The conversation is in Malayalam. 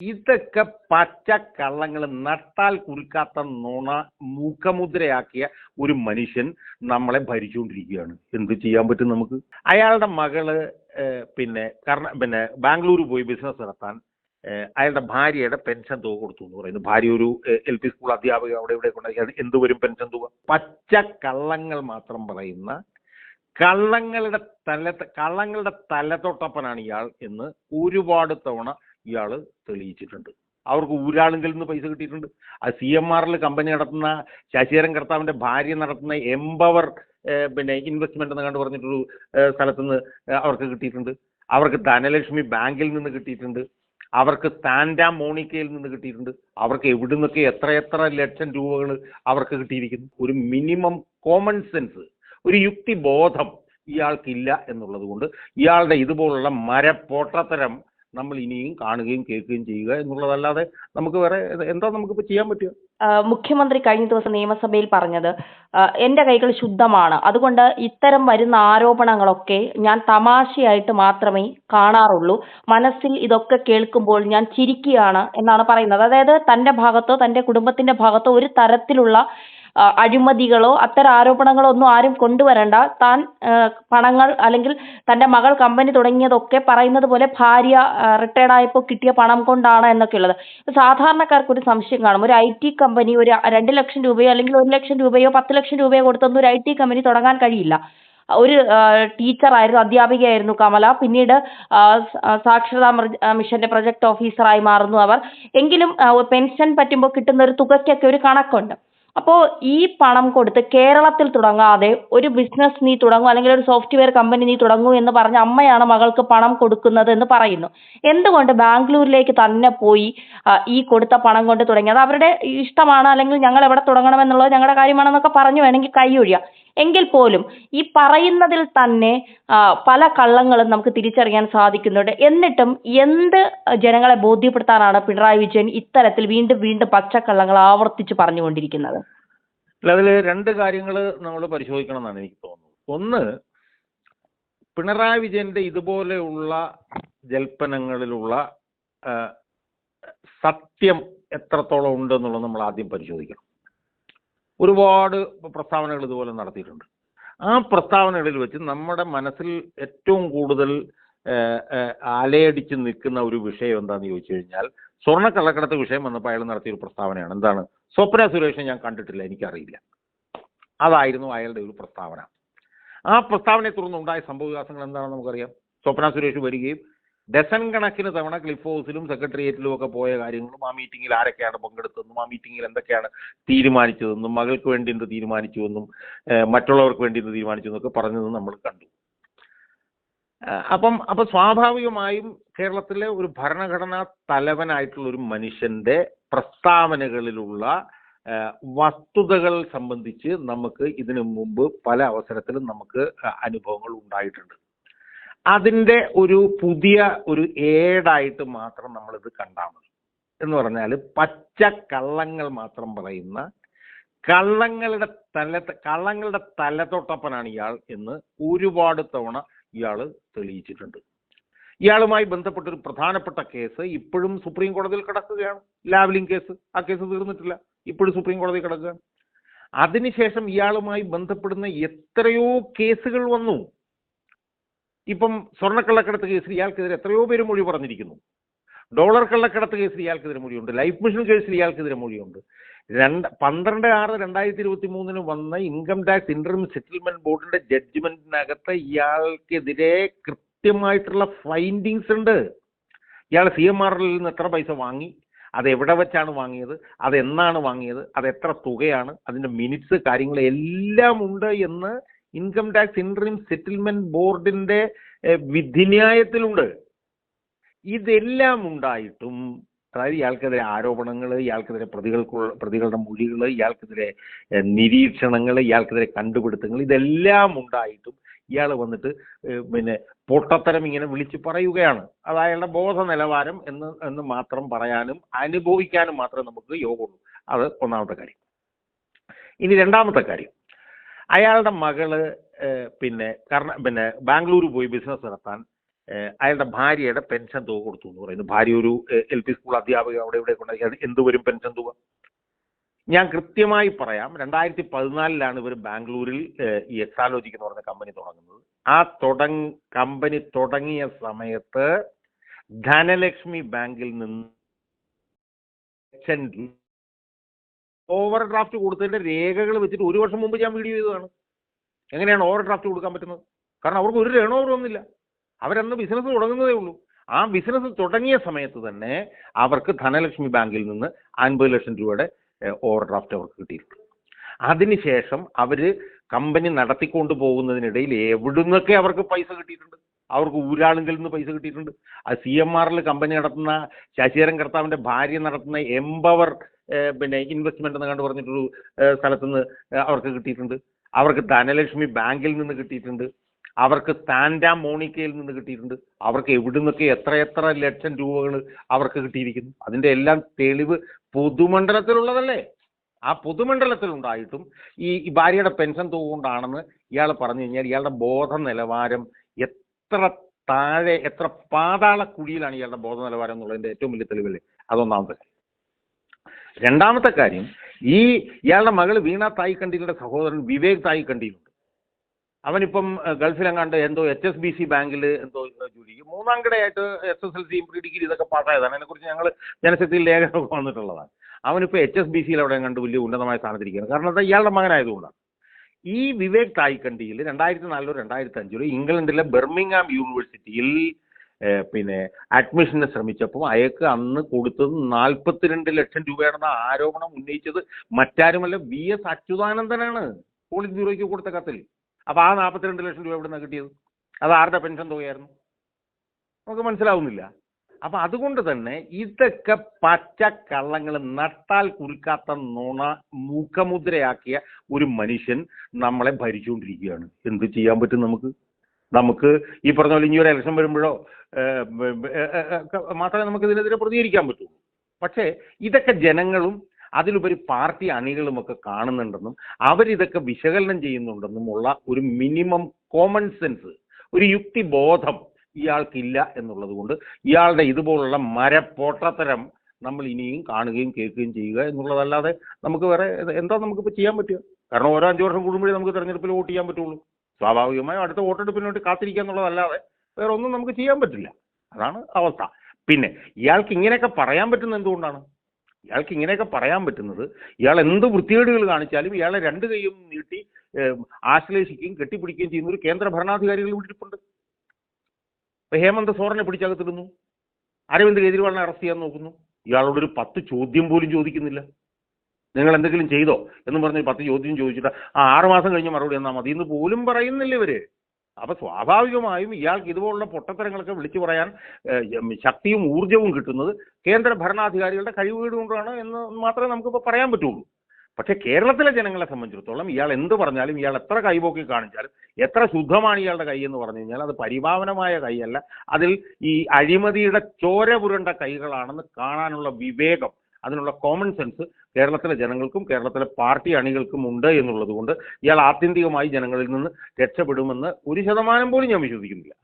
ഇതൊക്കെ പച്ച കള്ളങ്ങൾ നട്ടാൽ കുറിക്കാത്ത നുണ മുഖമുദ്രയാക്കിയ ഒരു മനുഷ്യൻ നമ്മളെ ഭരിച്ചുകൊണ്ടിരിക്കുകയാണ്. എന്ത് ചെയ്യാൻ പറ്റും നമുക്ക്? അയാളുടെ മകൾ പിന്നെ കർണ പിന്നെ ബാംഗ്ലൂർ പോയി ബിസിനസ് നടത്താൻ അയാളുടെ ഭാര്യയുടെ പെൻഷൻ തുക കൊടുത്തു എന്ന് പറയുന്നു. ഭാര്യ ഒരു എൽ പി സ്കൂൾ അധ്യാപിക അവിടെ ഇവിടെ കൊണ്ടാണ് എന്ത് വരും പെൻഷൻ തുക? പച്ച കള്ളങ്ങൾ മാത്രം പറയുന്ന കള്ളങ്ങളുടെ തല കള്ളങ്ങളുടെ തലതൊട്ടപ്പനാണ് ഇയാൾ എന്ന് ഒരുപാട് തവണ ഇയാൾ തെളിയിച്ചിട്ടുണ്ട്. അവർക്ക് ഊരാളുങ്കിൽ നിന്ന് പൈസ കിട്ടിയിട്ടുണ്ട്. ആ സി എം ആറിൽ കമ്പനി നടത്തുന്ന ശശിധരൻ കർത്താവിന്റെ ഭാര്യ നടത്തുന്ന എംപവർ പിന്നെ ഇൻവെസ്റ്റ്മെന്റ് എന്ന് കണ്ട് പറഞ്ഞിട്ടൊരു ഏഹ്, സ്ഥലത്ത് നിന്ന് അവർക്ക് കിട്ടിയിട്ടുണ്ട്. അവർക്ക് ധനലക്ഷ്മി ബാങ്കിൽ നിന്ന് കിട്ടിയിട്ടുണ്ട്. അവർക്ക് സ്റ്റാൻഡാ മോണിക്കയിൽ നിന്ന് കിട്ടിയിട്ടുണ്ട്. അവർക്ക് എവിടെ നിന്നൊക്കെ എത്ര എത്ര ലക്ഷം രൂപകൾ അവർക്ക് കിട്ടിയിരിക്കുന്നു. ഒരു മിനിമം കോമൺ സെൻസ് ഒരു യുക്തിബോധം ഇയാൾക്കില്ല എന്നുള്ളത് കൊണ്ട് ഇയാളുടെ ഇതുപോലുള്ള മരപ്പോട്ടത്തരം നമ്മൾ ഇനിയും കാണുകയും കേൾക്കുകയും ചെയ്യുക എന്നുള്ളതല്ലാതെ നമുക്ക് വേറെ എന്താ നമുക്കിപ്പോൾ ചെയ്യാൻ പറ്റുക? മുഖ്യമന്ത്രി കഴിഞ്ഞ ദിവസം നിയമസഭയിൽ പറഞ്ഞത് എന്റെ കൈകൾ ശുദ്ധമാണ്. അതുകൊണ്ട് ഇത്തരം വരുന്ന ആരോപണങ്ങളൊക്കെ ഞാൻ തമാശയായിട്ട് മാത്രമേ കാണാറുള്ളൂ. മനസ്സിൽ ഇതൊക്കെ കേൾക്കുമ്പോൾ ഞാൻ ചിരിക്കുകയാണ് എന്നാണ് പറയുന്നത്. അതായത് തന്റെ ഭാഗത്തോ തന്റെ കുടുംബത്തിന്റെ ഭാഗത്തോ ഒരു തരത്തിലുള്ള അഴിമതികളോ അത്തരം ആരോപണങ്ങളോ ഒന്നും ആരും കൊണ്ടുവരണ്ട. താൻ പണങ്ങൾ അല്ലെങ്കിൽ തന്റെ മകൾ കമ്പനി തുടങ്ങിയതൊക്കെ പറയുന്നത് പോലെ ഭാര്യ റിട്ടയർഡ് ആയപ്പോൾ കിട്ടിയ പണം കൊണ്ടാണ് എന്നൊക്കെ ഉള്ളത് സാധാരണക്കാർക്ക് ഒരു സംശയം കാണും. ഒരു ഐ ടി കമ്പനി ഒരു രണ്ട് ലക്ഷം രൂപയോ അല്ലെങ്കിൽ ഒരു ലക്ഷം രൂപയോ പത്ത് ലക്ഷം രൂപയോ കൊടുത്തൊന്നും ഒരു ഐ ടി കമ്പനി തുടങ്ങാൻ കഴിയില്ല. ഒരു ടീച്ചറായിരുന്നു അധ്യാപികയായിരുന്നു കമല. പിന്നീട് സാക്ഷരതാ മിഷന്റെ പ്രൊജക്ട് ഓഫീസറായി മാറുന്നു അവർ. എങ്കിലും പെൻഷൻ പറ്റുമ്പോൾ കിട്ടുന്ന ഒരു തുകയ്ക്കൊക്കെ ഒരു കണക്കുണ്ട്. അപ്പോൾ ഈ പണം കൊടുത്ത് കേരളത്തിൽ തുടങ്ങാതെ ഒരു ബിസിനസ് നീ തുടങ്ങൂ അല്ലെങ്കിൽ ഒരു സോഫ്റ്റ്വെയർ കമ്പനി നീ തുടങ്ങൂ എന്ന് പറഞ്ഞ അമ്മയാണ് മകൾക്ക് പണം കൊടുക്കുന്നത് എന്ന് പറയുന്നു. എന്തുകൊണ്ട് ബാംഗ്ലൂരിലേക്ക് തന്നെ പോയി ഈ കൊടുത്ത പണം കൊണ്ട് തുടങ്ങി? അത് അവരുടെ ഇഷ്ടമാണ് അല്ലെങ്കിൽ ഞങ്ങൾ എവിടെ തുടങ്ങണം എന്നുള്ളത് ഞങ്ങളുടെ കാര്യമാണെന്നൊക്കെ പറഞ്ഞു വേണമെങ്കിൽ കൈയൊഴിയാം എങ്കിൽ പോലും ഈ പറയുന്നതിൽ തന്നെ പല കള്ളങ്ങളും നമുക്ക് തിരിച്ചറിയാൻ സാധിക്കുന്നുണ്ട്. എന്നിട്ടും എന്ത് ജനങ്ങളെ ബോധ്യപ്പെടുത്താനാണ് പിണറായി വിജയൻ ഇത്തരത്തിൽ വീണ്ടും വീണ്ടും പച്ചക്കള്ളങ്ങൾ ആവർത്തിച്ച് പറഞ്ഞുകൊണ്ടിരിക്കുന്നത്? അല്ല അതിൽ രണ്ട് കാര്യങ്ങൾ നമ്മൾ പരിശോധിക്കണം എന്നാണ് എനിക്ക് തോന്നുന്നത്. ഒന്ന് പിണറായി വിജയന്റെ ഇതുപോലെയുള്ള ജൽപ്പനങ്ങളിലുള്ള സത്യം എത്രത്തോളം ഉണ്ട് എന്നുള്ളത് നമ്മൾ ആദ്യം പരിശോധിക്കണം. ഒരുപാട് പ്രസ്താവനകൾ ഇതുപോലെ നടത്തിയിട്ടുണ്ട്. ആ പ്രസ്താവനകളിൽ വെച്ച് നമ്മുടെ മനസ്സിൽ ഏറ്റവും കൂടുതൽ ആ, ആ, അലയടിച്ച് നിൽക്കുന്ന ഒരു വിഷയം എന്താണെന്ന് ചോദിച്ചു കഴിഞ്ഞാൽ സ്വർണ കള്ളക്കടത്ത് വിഷയം വന്നപ്പോൾ അയാൾ നടത്തിയ ഒരു പ്രസ്താവനയാണ്. എന്താണ്? സ്വപ്ന സുരേഷ് ഞാൻ കണ്ടിട്ടില്ല എനിക്കറിയില്ല. അതായിരുന്നു അയാളുടെ ഒരു പ്രസ്താവന. ആ പ്രസ്താവനയെ തുടർന്ന് ഉണ്ടായ സംഭവവികാസങ്ങൾ എന്താണെന്ന് നമുക്കറിയാം. സ്വപ്ന സുരേഷ് വരികയും ഡസൻ കണക്കിന് തവണ ക്ലിഫ് ഹൗസിലും സെക്രട്ടേറിയറ്റിലും ഒക്കെ പോയ കാര്യങ്ങളും ആ മീറ്റിംഗിൽ ആരൊക്കെയാണ് പങ്കെടുത്തതെന്നും ആ മീറ്റിംഗിൽ എന്തൊക്കെയാണ് തീരുമാനിച്ചതെന്നും മകൾക്ക് വേണ്ടി എന്ത് തീരുമാനിച്ചുവെന്നും മറ്റുള്ളവർക്ക് വേണ്ടി എന്ത് തീരുമാനിച്ചു എന്നൊക്കെ പറഞ്ഞത് നമ്മൾ കണ്ടു. അപ്പം അപ്പൊ സ്വാഭാവികമായും കേരളത്തിലെ ഒരു ഭരണഘടനാ തലവനായിട്ടുള്ള ഒരു മനുഷ്യന്റെ പ്രസ്താവനകളിലുള്ള വസ്തുതകൾ സംബന്ധിച്ച് നമുക്ക് ഇതിനു മുമ്പ് പല അവസരത്തിലും നമുക്ക് അനുഭവങ്ങൾ ഉണ്ടായിട്ടുണ്ട്. അതിന്റെ ഒരു പുതിയ ഒരു ഏടായിട്ട് മാത്രം നമ്മളിത് കണ്ടാൽ മതി. എന്ന് പറഞ്ഞാൽ പച്ച കള്ളങ്ങൾ മാത്രം പറയുന്ന കള്ളങ്ങളുടെ തല കള്ളങ്ങളുടെ തലതൊട്ടപ്പനാണ് ഇയാൾ എന്ന് ഒരുപാട് തവണ ഇയാൾ തെളിയിച്ചിട്ടുണ്ട്. ഇയാളുമായി ബന്ധപ്പെട്ട ഒരു പ്രധാനപ്പെട്ട കേസ് ഇപ്പോഴും സുപ്രീം കോടതിയിൽ കിടക്കുകയാണ്. Lavalin case. ആ കേസ് തീർന്നിട്ടില്ല. ഇപ്പോഴും സുപ്രീം കോടതി കിടക്കുകയാണ്. അതിനുശേഷം ഇയാളുമായി ബന്ധപ്പെടുന്ന എത്രയോ കേസുകൾ വന്നു. ഇപ്പം സ്വർണക്കള്ളക്കടത്ത് കേസിൽ ഇയാൾക്കെതിരെ എത്രയോ പേര് മൊഴി പറഞ്ഞിരിക്കുന്നു. ഡോളർ കള്ളക്കടത്ത് കേസിൽ ഇയാൾക്കെതിരെ മൊഴിയുണ്ട്. ലൈഫ് മിഷൻ കേസിൽ ഇയാൾക്കെതിരെ മൊഴിയുണ്ട്. രണ്ട് പന്ത്രണ്ട് ആറ് രണ്ടായിരത്തി ഇരുപത്തി മൂന്നിന് വന്ന ഇൻകം ടാക്സ് ഇന്റർം സെറ്റിൽമെന്റ് ബോർഡിന്റെ ജഡ്ജ്മെന്റിനകത്ത് ഇയാൾക്കെതിരെ കൃത്യമായിട്ടുള്ള ഫൈൻഡിങ്സ് ഉണ്ട്. ഇയാൾ സി എം ആറിൽ നിന്ന് എത്ര പൈസ വാങ്ങി അത് എവിടെ വെച്ചാണ് വാങ്ങിയത് അത് എന്നാണ് വാങ്ങിയത് അത് എത്ര തുകയാണ് അതിന്റെ മിനിറ്റ്സ് കാര്യങ്ങൾ എല്ലാം ഉണ്ട് എന്ന് ഇൻകം ടാക്സ് ഇൻട്രീം സെറ്റിൽമെന്റ് ബോർഡിന്റെ വിധിന്യായത്തിലുണ്ട്. ഇതെല്ലാം ഉണ്ടായിട്ടും അതായത് ഇയാൾക്കെതിരെ ആരോപണങ്ങൾ ഇയാൾക്കെതിരെ പ്രതികൾക്കുള്ള പ്രതികളുടെ മൊഴികൾ ഇയാൾക്കെതിരെ നിരീക്ഷണങ്ങൾ ഇയാൾക്കെതിരെ കണ്ടുപിടുത്തങ്ങൾ ഇതെല്ലാം ഉണ്ടായിട്ടും ഇയാൾ വന്നിട്ട് പിന്നെ പൊട്ടത്തരം ഇങ്ങനെ വിളിച്ച് പറയുകയാണ്. അത് അയാളുടെ ബോധ നിലവാരം എന്ന് എന്ന് മാത്രം പറയാനും അനുഭവിക്കാനും മാത്രമേ നമുക്ക് യോഗമുള്ളൂ. അത് ഒന്നാമത്തെ കാര്യം. ഇനി രണ്ടാമത്തെ കാര്യം. അയാളുടെ മകൾ പിന്നെ കർണ പിന്നെ ബാംഗ്ലൂർ പോയി ബിസിനസ് നടത്താൻ അയാളുടെ ഭാര്യയുടെ പെൻഷൻ തുക കൊടുത്തു എന്ന് പറയുന്നു. ഭാര്യ ഒരു എൽ പി സ്കൂൾ അധ്യാപക അവിടെ ഇവിടെ കൊണ്ട് അത് എന്ത് വരും പെൻഷൻ തുക? ഞാൻ കൃത്യമായി പറയാം രണ്ടായിരത്തി പതിനാലിലാണ് ഇവർ ബാംഗ്ലൂരിൽ ഈ എക്സാലോജിക് എന്ന് പറഞ്ഞ കമ്പനി തുടങ്ങുന്നത്. ആ തുടങ് കമ്പനി തുടങ്ങിയ സമയത്ത് ധനലക്ഷ്മി ബാങ്കിൽ നിന്ന് ഓവർ ഡ്രാഫ്റ്റ് കൊടുത്തതിന്റെ രേഖകൾ വെച്ചിട്ട് ഒരു വർഷം മുമ്പ് ഞാൻ വീഡിയോ ചെയ്തതാണ്. എങ്ങനെയാണ് ഓവർ ഡ്രാഫ്റ്റ് കൊടുക്കാൻ പറ്റുന്നത്? കാരണം അവർക്ക് ഒരു ടേൺ ഓവർ ഒന്നുമില്ല. അവരന്ന് ബിസിനസ് തുടങ്ങുന്നതേ ഉള്ളൂ. ആ ബിസിനസ് തുടങ്ങിയ സമയത്ത് തന്നെ അവർക്ക് ധനലക്ഷ്മി ബാങ്കിൽ നിന്ന് അൻപത് ലക്ഷം രൂപയുടെ ഓവർ ഡ്രാഫ്റ്റ് അവർക്ക് കിട്ടിയിട്ടുണ്ട്. അതിനുശേഷം അവർ കമ്പനി നടത്തിക്കൊണ്ട് പോകുന്നതിനിടയിൽ എവിടുന്നൊക്കെ അവർക്ക് പൈസ കിട്ടിയിട്ടുണ്ട്? അവർക്ക് ഊരാളുങ്കിൽ നിന്ന് പൈസ കിട്ടിയിട്ടുണ്ട്. ആ സി എം ആറിൽ കമ്പനി നടത്തുന്ന ശശിധരൻ കർത്താവിന്റെ ഭാര്യ നടത്തുന്ന എംപവർ പിന്നെ ഇൻവെസ്റ്റ്മെന്റ് എന്ന് കണ്ട് പറഞ്ഞിട്ടൊരു സ്ഥലത്ത് സ്ഥലത്തുനിന്ന് അവർക്ക് കിട്ടിയിട്ടുണ്ട്. അവർക്ക് ധനലക്ഷ്മി ബാങ്കിൽ നിന്ന് കിട്ടിയിട്ടുണ്ട്. അവർക്ക് സാന്റാ മോണിക്കയിൽ നിന്ന് കിട്ടിയിട്ടുണ്ട്. അവർക്ക് എവിടെ നിന്നൊക്കെ എത്ര എത്ര ലക്ഷം രൂപകൾ അവർക്ക് കിട്ടിയിരിക്കുന്നു. അതിന്റെ എല്ലാം തെളിവ് പൊതുമണ്ഡലത്തിലുള്ളതല്ലേ? ആ പൊതുമണ്ഡലത്തിലുണ്ടായിട്ടും ഈ ഭാര്യയുടെ പെൻഷൻ തുക കൊണ്ടാണെന്ന് ഇയാൾ പറഞ്ഞു കഴിഞ്ഞാൽ ഇയാളുടെ ബോധ നിലവാരം എത്ര താഴെ എത്ര പാതാള കുഴിയിലാണ് ഇയാളുടെ ബോധ നിലവാരം എന്നുള്ളതിന്റെ ഏറ്റവും വലിയ തെളിവല്ലേ? അതൊന്നാമത്തെ രണ്ടാമത്തെ കാര്യം ഈ ഇയാളുടെ മകൾ വീണ തായി കണ്ടീലിന്റെ സഹോദരൻ വിവേക് തായി കണ്ടീലുണ്ട് അവനിപ്പം ഗൾഫിലെങ്ങാണ്ട് എന്തോ എച്ച് എസ് ബി സി ബാങ്കിൽ എന്തോ ജോലി ചെയ്യും. മൂന്നാം കിടയായിട്ട് എസ് എസ് എൽ സിയും പ്രീ ഡിഗ്രി ഇതൊക്കെ പാസ്സായതാണ്. അതിനെക്കുറിച്ച് ഞങ്ങൾ ജനശക്തിയിൽ ലേഖനമൊക്കെ വന്നിട്ടുള്ളതാണ്. അവനിപ്പോൾ എച്ച് എസ് ബി സിയിൽ അവിടെ കണ്ട് വലിയ ഉന്നതമായ സ്ഥാനത്തിരിക്കുകയാണ്. കാരണം അത് ഇയാളുടെ മകനായതുകൊണ്ടാണ്. ഈ വിവേക് തായ്ക്കണ്ടിയിൽ രണ്ടായിരത്തി നാലിലോ രണ്ടായിരത്തി അഞ്ചിലോ ഇംഗ്ലണ്ടിലെ ബെർമിംഗാം യൂണിവേഴ്സിറ്റിയിൽ പിന്നെ അഡ്മിഷന് ശ്രമിച്ചപ്പോൾ അയാൾക്ക് അന്ന് കൊടുത്തത് നാൽപ്പത്തിരണ്ട് ലക്ഷം രൂപയാണെന്ന ആരോപണം ഉന്നയിച്ചത് മറ്റാരുമല്ല വി എസ് അച്യുതാനന്ദനാണ്. പോളിറ്റ് ബ്യൂറോയ്ക്ക് കൊടുത്ത കത്തിൽ. അപ്പൊ ആ നാൽപ്പത്തിരണ്ട് ലക്ഷം രൂപ എവിടെ നിന്നാണ് കിട്ടിയത്? അത് ആരുടെ പെൻഷൻ തുകയായിരുന്നു? നമുക്ക് മനസ്സിലാവുന്നില്ല. അപ്പൊ അതുകൊണ്ട് തന്നെ ഇതൊക്കെ പച്ച കള്ളങ്ങൾ നട്ടാൽ കുറിക്കാത്ത നുണ മുഖമുദ്രയാക്കിയ ഒരു മനുഷ്യൻ നമ്മളെ ഭരിച്ചുകൊണ്ടിരിക്കുകയാണ്. എന്ത് ചെയ്യാൻ പറ്റും നമുക്ക്? നമുക്ക് ഈ പറഞ്ഞ പോലെ ഇനി ഒരു ഇലക്ഷൻ വരുമ്പോഴോ മാത്രമേ നമുക്ക് ഇതിനെതിരെ പ്രതികരിക്കാൻ പറ്റുള്ളൂ പക്ഷേ ഇതൊക്കെ ജനങ്ങളും അതിലുപരി പാർട്ടി അണികളുമൊക്കെ കാണുന്നുണ്ടെന്നും അവരിതൊക്കെ വിശകലനം ചെയ്യുന്നുണ്ടെന്നും ഉള്ള ഒരു മിനിമം കോമൺ സെൻസ് ഒരു യുക്തിബോധം ഇയാൾക്കില്ല എന്നുള്ളത് കൊണ്ട് ഇയാളുടെ ഇതുപോലുള്ള മരപ്പോട്ടത്തരം നമ്മൾ ഇനിയും കാണുകയും കേൾക്കുകയും ചെയ്യുക എന്നുള്ളതല്ലാതെ നമുക്ക് വേറെ എന്താ നമുക്കിപ്പോൾ ചെയ്യാൻ പറ്റുക? കാരണം ഓരോ അഞ്ച് വർഷം കൂടുമ്പോഴേ നമുക്ക് തെരഞ്ഞെടുപ്പിൽ വോട്ട് ചെയ്യാൻ പറ്റുള്ളൂ. സ്വാഭാവികമായും അടുത്ത വോട്ടെടുപ്പിന് വേണ്ടി കാത്തിരിക്കുക എന്നുള്ളതല്ലാതെ വേറെ ഒന്നും നമുക്ക് ചെയ്യാൻ പറ്റില്ല. അതാണ് അവസ്ഥ. പിന്നെ ഇയാൾക്ക് ഇങ്ങനെയൊക്കെ പറയാൻ പറ്റുന്ന എന്തുകൊണ്ടാണ്? ഇയാൾക്ക് ഇങ്ങനെയൊക്കെ പറയാൻ പറ്റുന്നത്. ഇയാൾ എന്ത് വൃത്തികേടുകൾ കാണിച്ചാലും ഇയാളെ രണ്ട് കൈയും നീട്ടി ആശ്ലേഷിക്കുകയും കെട്ടിപ്പിടിക്കുകയും ചെയ്യുന്ന ഒരു കേന്ദ്ര ഭരണാധികാരികൾ വിട്ടിട്ടുണ്ട് ഇപ്പൊ ഹേമന്ത് സോറനെ പിടിച്ചകത്തിടുന്നു. അരവിന്ദ് കെജ്രിവാളിനെ അറസ്റ്റ് ചെയ്യാൻ നോക്കുന്നു. ഇയാളോട് ഒരു പത്ത് ചോദ്യം പോലും ചോദിക്കുന്നില്ല. നിങ്ങൾ എന്തെങ്കിലും ചെയ്തോ എന്ന് പറഞ്ഞ് പത്ത് ചോദ്യം ചോദിച്ചിട്ട് ആ ആറുമാസം കഴിഞ്ഞ് മറുപടി എന്നാൽ മതി എന്ന് പോലും പറയുന്നില്ല ഇവർ. അപ്പൊ സ്വാഭാവികമായും ഇയാൾക്ക് ഇതുപോലുള്ള പൊട്ടത്തരങ്ങളൊക്കെ വിളിച്ചു പറയാൻ ശക്തിയും ഊർജവും കിട്ടുന്നത് കേന്ദ്ര ഭരണാധികാരികളുടെ കഴിവുകേട് കൊണ്ടാണ് എന്ന് മാത്രമേ നമുക്കിപ്പോൾ പറയാൻ പറ്റുള്ളൂ. പക്ഷെ കേരളത്തിലെ ജനങ്ങളെ സംബന്ധിച്ചിടത്തോളം ഇയാൾ എന്ത് പറഞ്ഞാലും ഇയാൾ എത്ര കൈപോക്കി കാണിച്ചാലും എത്ര ശുദ്ധമാണ് ഇയാളുടെ കൈ എന്ന് പറഞ്ഞു കഴിഞ്ഞാൽ അത് പരിഭാവനമായ കൈയല്ല. അതിൽ ഈ അഴിമതിയുടെ ചോര പുരണ്ട കൈകളാണെന്ന് കാണാനുള്ള വിവേകം അതിനുള്ള കോമൺ സെൻസ് കേരളത്തിലെ ജനങ്ങൾക്കും കേരളത്തിലെ പാർട്ടി അണികൾക്കും ഉണ്ട് എന്നുള്ളത് കൊണ്ട് ഇയാൾ ആത്യന്തികമായി ജനങ്ങളിൽ നിന്ന് രക്ഷപ്പെടുമെന്ന് ഒരു ശതമാനം പോലും ഞാൻ വിശ്വസിക്കുന്നില്ല.